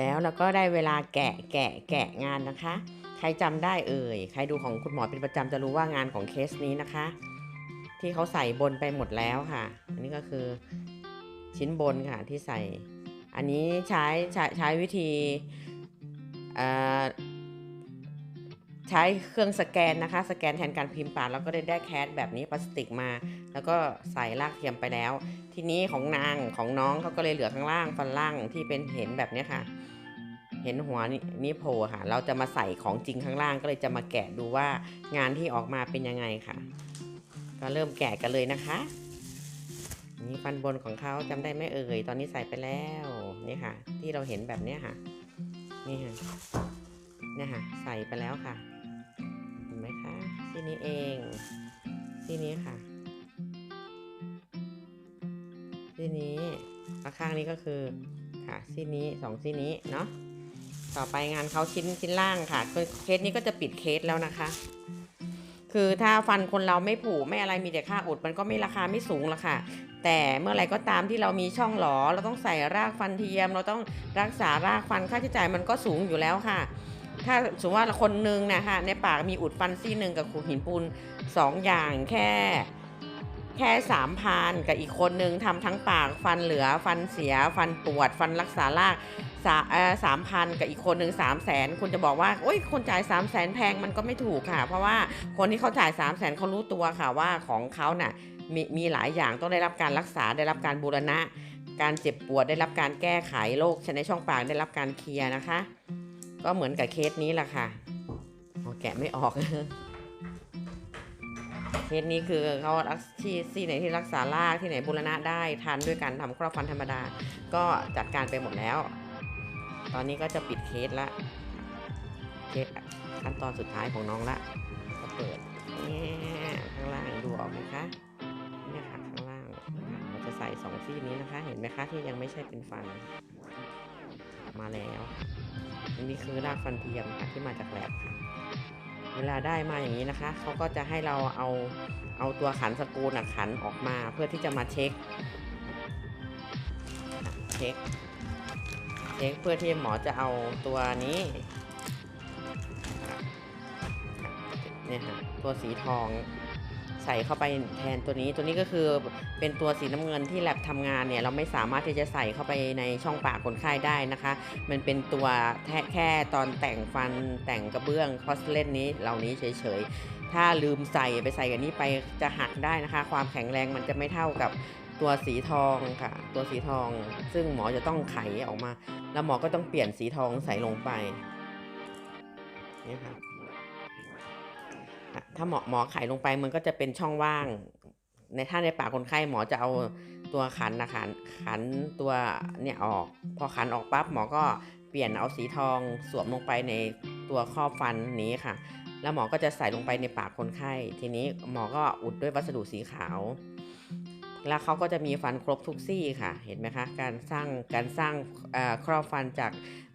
แล้วแล้วก็ได้เวลาแกะแกะแกะงานนะคะ ใครจำได้เอ่ย ใครดูของคุณหมอเป็นประจำจะรู้ว่างานของเคสนี้นะคะ ที่เขาใส่บนไปหมดแล้วค่ะ อันนี้ก็คือชิ้นบนค่ะที่ใส่ อันนี้ใช้ใช้ใช้วิธีเอ่อ ใช้เครื่องสแกนนะคะ สแกนแทนการพิมพ์ปากแล้วก็ได้ได้แคสแบบนี้พลาสติกมา แล้วก็ใส่รากเทียมไปแล้ว ทีนี้ของนางของน้องเขาก็เลยเหลือข้างล่างฟันล่างที่เป็นเห็นแบบนี้ค่ะ เห็นหัวนี่โผล่ค่ะ เราจะมาใส่ของจริงข้างล่างก็เลยจะมาแกะดูว่างานที่ออกมาเป็นยังไงค่ะ ก็เริ่มแกะกันเลยนะคะนี่ฟันบนของเขาจำได้ไหมเอ่ย ตอนนี้ใส่ไปแล้วนี่ค่ะ ที่เราเห็นแบบนี้ค่ะ นี่ค่ะนี่ค่ะ ใส่ไปแล้วค่ะ คะซี่นี้เองซี่นี้ค่ะซี่นี้แล้วข้างนี้ก็คือค่ะซี่นี้สองซี่นี้เนาะต่อไปงานเขาชิ้นชิ้นล่างค่ะคเคสนี้ก็จะปิดเคสแล้วนะคะ คือถ้าฟันคนเราไม่ผุไม่อะไรมีแต่ค่าอุดมันก็ไม่ราคาไม่สูงหรอกค่ะ แต่เมื่อไรก็ตามที่เรามีช่องหลอเราต้องใส่รากฟันเทียม เราต้องรักษารากฟันค่าใช้จ่ายมันก็สูงอยู่แล้วค่ะ ถ้าสมมติว่าคนหนึ่งนะคะในปากมีอุดฟันซี่หนึ่งกับขูดหินปูนสองอย่างแค่แค่สามพันกับอีกคนนึงทำทั้งปากฟันเหลือฟันเสียฟันปวด ฟันรักษารากสาสามพันกับอีกคนหนึ่งสามแสนคุณจะบอกว่าโอ้ยคนจ่ายสามแสนแพงมันก็ไม่ถูกค่ะ เพราะว่าคนที่เขาจ่ายสามแสนเขารู้ตัวค่ะว่าของเขาน่ะมีมีหลายอย่างต้องได้รับการรักษาได้รับการบูรณะ การเจ็บปวดได้รับการแก้ไขโรคในช่องปากได้รับการเคลียร์นะคะ ก็เหมือนกับเคสนี้แหละค่ะอ๋อแกะไม่ออก เคสนี้คือเขารักที่ที่ไหนที่รักษารากที่ไหนบูรณะได้ทันด้วยการทำครอบฟันธรรมดา ก็จัดการไปหมดแล้ว ตอนนี้ก็จะปิดเคสละ เคสขั้นตอนสุดท้ายของน้องละก็เปิดนี่ข้างล่างดูออกไหมคะนี่ค่ะข้างล่างเราจะใส่สองซี่นี้นะคะ เห็นไหมคะที่ยังไม่ใช่เป็นฟันมาแล้ว อันนี้คือรากฟันเทียมค่ะที่มาจากแลบค่ะ เวลาได้มาอย่างนี้นะคะ เขาก็จะให้เราเอาเอาตัวขันสกูนะขันออกมาเพื่อที่จะมาเช็ค เช็ค เช็คเพื่อที่หมอจะเอาตัวนี้เนี่ยค่ะตัวสีทอง ใส่เข้าไปแทนตัวนี้ ตัวนี้ก็คือเป็นตัวสีน้ำเงินที่แลบทำงานเนี่ยเราไม่สามารถที่จะใส่เข้าไปในช่องปากคนไข้ได้นะคะ มันเป็นตัวแค่แค่ตอนแต่งฟันแต่งกระเบื้องคอสเลนนี้เหล่านี้เฉยๆ ถ้าลืมใส่ไปใส่กันนี้ไปจะหักได้นะคะ ความแข็งแรงมันจะไม่เท่ากับตัวสีทองค่ะ ตัวสีทอง ซึ่งหมอจะต้องไขออกมา แล้วหมอก็ต้องเปลี่ยนสีทองใส่ลงไปนี่ค่ะ ถ้าหมอหมอไขลงไปมันก็จะเป็นช่องว่าง ในถ้าในปากคนไข้หมอจะเอาตัวขันนะคะขันตัวเนี่ยออก พอขันออกปั๊บหมอก็เปลี่ยนเอาสีทองสวมลงไปในตัวครอบฟันนี้ค่ะ แล้วหมอก็จะใส่ลงไปในปากคนไข้ ทีนี้หมอก็อุดด้วยวัสดุสีขาว แล้วเขาก็จะมีฟันครบทุกซี่ค่ะ เห็นไหมคะ การสร้างการสร้างเอ่อครอบฟันจาก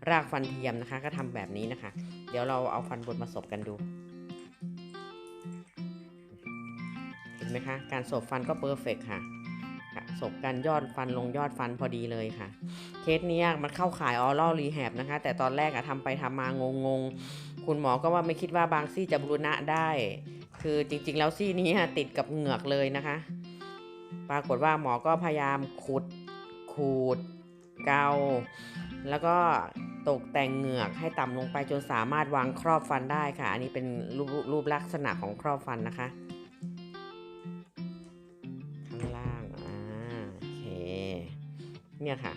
รากฟันเทียมนะคะ ก็ทำแบบนี้นะคะ เดี๋ยวเราเอาฟันบนมาสบกันดู ไหมคะ การสบฟันก็เพอร์เฟกค่ะค่ะสบกันยอดฟันลงยอดฟันพอดีเลยค่ะ เคสนี้มันเข้าขายออร่รีแฮบนะคะ แต่ตอนแรกอะทำไปทำมางงงคุณหมอก็ว่าไม่คิดว่าบางซี่จะบรูณะได้ คือจริงๆ แล้วซี่นี้ติดกับเหงือกเลยนะคะ ปรากฏว่าหมอก็พยายามขุด ขูด เกา แล้วก็ตกแต่งเหงือกให้ต่ำลงไปจนสามารถวางครอบฟันได้ค่ะ อันนี้เป็นรูปรูปลักษณะของครอบฟันนะคะ เนี่ยค่ะ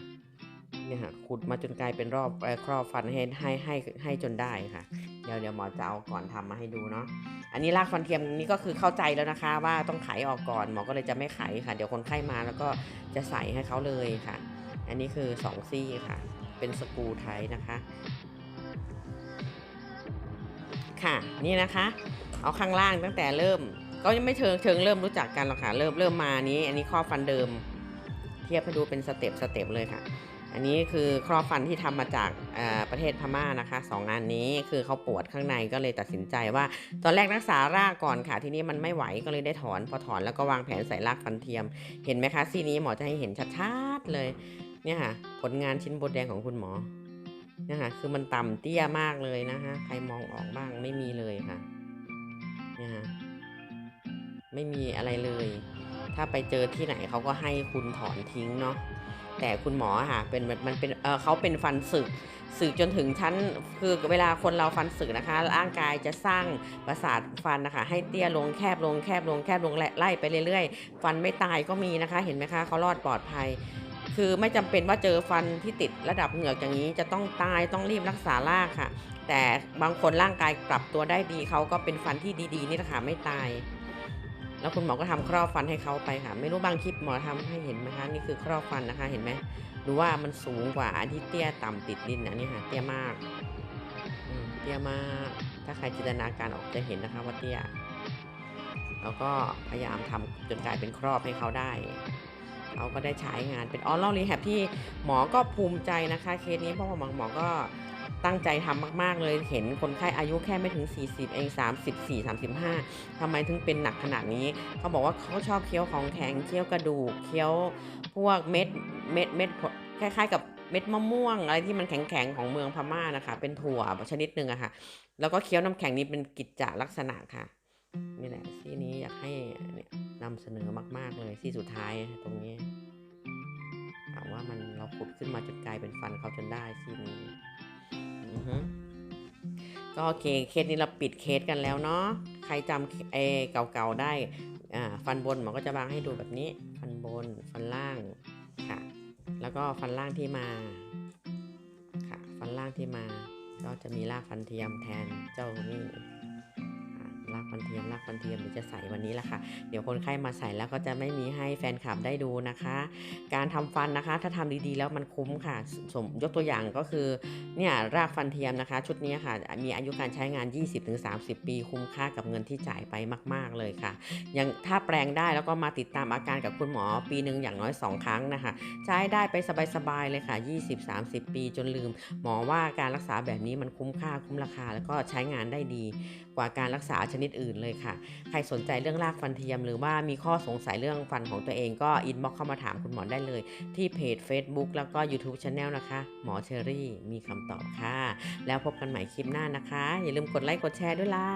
เนี่ยค่ะขุดมาจนกลายเป็นรอบครอบฟันให้ให้ให้ให้จนได้ค่ะ เดี๋ยวเดี๋ยวหมอจะเอาก่อนทำมาให้ดูเนาะอันนี้รากฟันเทียมนี่ก็คือเข้าใจแล้วนะคะ ว่าต้องไขออกก่อนหมอก็เลยจะไม่ไขค่ะ เดี๋ยวคนไข้มาแล้วก็จะใส่ให้เขาเลยค่ะ อันนี้คือ2ซี่ค่ะ เป็นสกูไทยนะคะ ค่ะนี่นะคะ เอาข้างล่างตั้งแต่เริ่ม ก็ยังไม่เชิงเชิงเริ่มรู้จักกันหรอกค่ะ เริ่มเริ่มมานี้ อันนี้ข้อฟันเดิม เทียบให้ดูเป็นสเต็ปสเต็ปเลยค่ะ อันนี้คือครอบฟันที่ทำมาจากประเทศพม่านะคะสองงานนี้คือเขาปวดข้างในก็เลยตัดสินใจว่า ตอนแรกรักษารากก่อนค่ะ ทีนี้มันไม่ไหวก็เลยได้ถอนพอถอนแล้วก็วางแผนใส่รากฟันเทียม เห็นไหมคะซี่นี้หมอจะให้เห็นชัดๆเลยเนี่ยค่ะผลงานชิ้นบดแดงของคุณหมอเนี่ยค่ะคือมันต่ำเตี้ยมากเลยนะฮะใครมองออกบ้างไม่มีเลยค่ะเนี่ยฮะไม่มีอะไรเลย ถ้าไปเจอที่ไหนเขาก็ให้คุณถอนทิ้งเนาะแต่คุณหมอค่ะเป็นมันเป็นเออเขาเป็นฟันสึกสึกจนถึงชั้นคือเวลาคนเราฟันสึกนะคะ ร่างกายจะสร้างประสาทฟันนะคะ ให้เตี้ยลงแคบลงแคบลงแคบลงและไล่ไปเรื่อยๆ ฟันไม่ตายก็มีนะคะ เห็นไหมคะเขารอดปลอดภัย คือไม่จำเป็นว่าเจอฟันที่ติดระดับเหงือกอย่างนี้ จะต้องตายต้องรีบรักษารากค่ะ แต่บางคนร่างกายปรับตัวได้ดีเขาก็เป็นฟันที่ดีๆนี่แหละค่ะไม่ตาย แล้วคุณหมอก็ทำครอบฟันให้เขาไปค่ะ ไม่รู้บางคลิปหมอทำให้เห็นไหมคะนี่คือครอบฟันนะคะ เห็นไหมดูว่ามันสูงกว่าอันที่เตี้ยต่ำติดดินนะนี่ค่ะเตี้ยมากเตี้ยมาก ถ้าใครจินตนาการออกจะเห็นนะคะว่าเตี้ยแล้วก็พยายามทำจนกลายเป็นครอบให้เขาได้เขาก็ได้ใช้งานเป็นออ l รีแฮบที่หมอก็ภูมิใจนะคะ เคสนี้เพราะว่าหมอก็ ตั้งใจทำมาก ๆ เลย เห็นคนไข้อายุแค่ไม่ถึง 40 เอง 34 35ทำไมถึงเป็นหนักขนาดนี้ เขาบอกว่าเขาชอบเคี้ยวของแข็ง เคี้ยวกระดูก เคี้ยวพวกเม็ด เม็ด เม็ด คล้ายๆ กับเม็ดมะม่วง อะไรที่มันแข็งๆ ของเมืองพม่านะคะ เป็นถั่วชนิดหนึ่งอะค่ะ แล้วก็เคี้ยวน้ำแข็งนี้เป็นกิจจลักษณะค่ะ นี่แหละที่นี้อยากให้นนำเสนอมากๆเลยที่สุดท้ายตรงนี้ถามว่ามันเราขุดขึ้นมาจนกลายเป็นฟันเขาจนได้ที่นี้ ก็โอเคเคสนี้เราปิดเคสกันแล้วเนาะใครจำเอเก่าๆได้ฟันบนหมอก็จะวางให้ดูแบบนี้ ฟันบนฟันล่างค่ะ แล้วก็ฟันล่างที่มาค่ะ ฟันล่างที่มา ก็จะมีรากฟันเทียมแทนเจ้านี่ อะรากฟันเทียมรากฟันเทียมเดี๋ยวจะใส่วันนี้ละค่ะ เดี๋ยวคนไข้มาใส่แล้วก็จะไม่มีให้แฟนคลับได้ดูนะคะ การทำฟันนะคะ ถ้าทำดีๆแล้วมันคุ้มค่ะสสมยกตัวอย่างก็คือเนี่ยรากฟันเทียมนะคะ ชุดนี้ค่ะ มีอายุการใช้งาน 20-30 ปี คุ้มค่ากับเงินที่จ่ายไปมาก ๆเลยค่ะยังถ้าแปลงได้แล้วก็มาติดตามอาการกับคุณหมอปีหนึ่งอย่างน้อย 2 ครั้งนะคะ ใช้ได้ไปสบายๆเลยค่ะ 20-30 ปีจนลืม หมอว่าการรักษาแบบนี้มันคุ้มค่าคุ้มราคาแล้วก็ใช้งานได้ดี กว่าการรักษาชนิดอื่นเลยค่ะ ใครสนใจเรื่องรากฟันเทียม หรือว่ามีข้อสงสัยเรื่องฟันของตัวเองก็อินบ็อกเข้ามาถามคุณหมอได้เลย ที่เพจ Facebook แล้วก็ YouTube Channel นะคะ หมอเชอรี่มีคำตอบค่ะ แล้วพบกันใหม่คลิปหน้านะคะ อย่าลืมกดไลค์กดแชร์ด้วยล่ะ